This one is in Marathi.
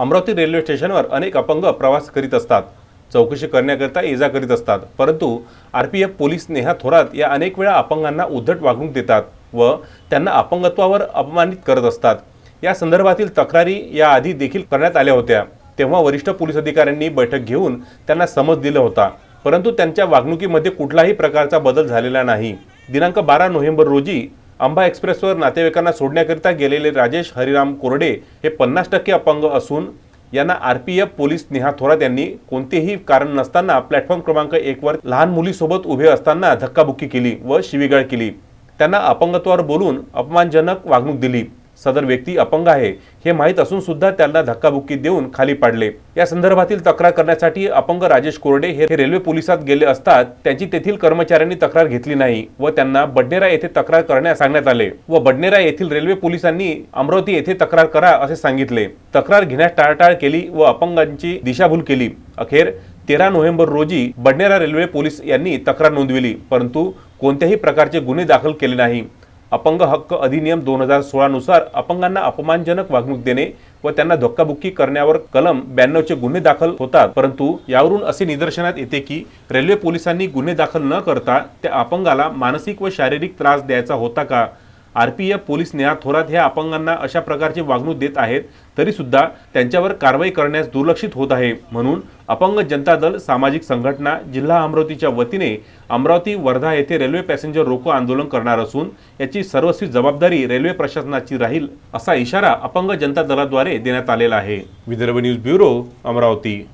अमरावती रेल्वे स्टेशनवर अनेक अपंग प्रवास करीत असतात. चौकशी करण्याकरिता ये जा करीत असतात. परंतु R P F police Neha Thorat या अनेक वेळा अपंगांना उद्धट वागणूक देतात व त्यांना अपंगत्वावर अपमानित करत असतात. या संदर्भातील तक्रारी याआधी देखील करण्यात आल्या होत्या. तेव्हा वरिष्ठ पोलीस अधिकाऱ्यांनी बैठक घेऊन त्यांना समज दिला होता. परंतु त्यांच्या वागणुकीमध्ये कुठलाही प्रकारचा बदल झालेला नाही. दिनांक बारा नोव्हेंबर रोजी अंबा एक्सप्रेसवर नातेवाईकांना सोडण्याकरिता गेलेले राजेश हरिराम कोरडे हे पन्नास टक्के अपंग असून यांना R P F police Neha Thorat यांनी कोणतेही कारण नसताना प्लॅटफॉर्म क्रमांक एकवर लहान मुलीसोबत उभे असताना धक्काबुक्की केली व शिवीगाळ केली. त्यांना अपंगत्वावर बोलून अपमानजनक वागणूक दिली. सदर व्यक्ती अपंग आहे हे माहीत असून सुद्धा त्यांना धक्काबुक्की देऊन खाली पाडले. या संदर्भातील तक्रार करण्यासाठी अपंग राजेश कोरडे हे रेल्वे पोलिसात गेले असतात. त्यांची तेथील कर्मचाऱ्यांनी तक्रार घेतली नाही व त्यांना बडनेरा येथे तक्रार करण्यास सांगण्यात आले व बडनेरा येथील रेल्वे पोलिसांनी अमरावती येथे तक्रार करा असे सांगितले. तक्रार घेण्यास टाळाटाळ केली व अपंगांची दिशाभूल केली. अखेर तेरा नोव्हेंबर रोजी बडनेरा रेल्वे पोलीस यांनी तक्रार नोंदविली परंतु कोणत्याही प्रकारचे गुन्हे दाखल केले नाही. अपंग हक्क अधिनियम दोन हजार सोळानुसार अपंगांना अपमानजनक वागणूक देणे व त्यांना धक्काबुक्की करण्यावर कलम ब्याण्णवचे गुन्हे दाखल होतात. परंतु यावरून असे निदर्शनात येते की रेल्वे पोलिसांनी गुन्हे दाखल न करता त्या अपंगाला मानसिक व शारीरिक त्रास द्यायचा होता का? R P F police Neha Thorat ह्या अपंगांना अशा प्रकारची वागणूक देत आहेत तरी सुद्धा त्यांच्यावर कारवाई करण्यास दुर्लक्षित होत आहे. म्हणून अपंग जनता दल सामाजिक संघटना जिल्हा अमरावतीच्या वतीने अमरावती वर्धा येथे रेल्वे पॅसेंजर रोको आंदोलन करणार असून याची सर्वस्वी जबाबदारी रेल्वे प्रशासनाची राहील असा इशारा अपंग जनता दलाद्वारे देण्यात आलेला आहे. Vidarbha news bureau Amravati.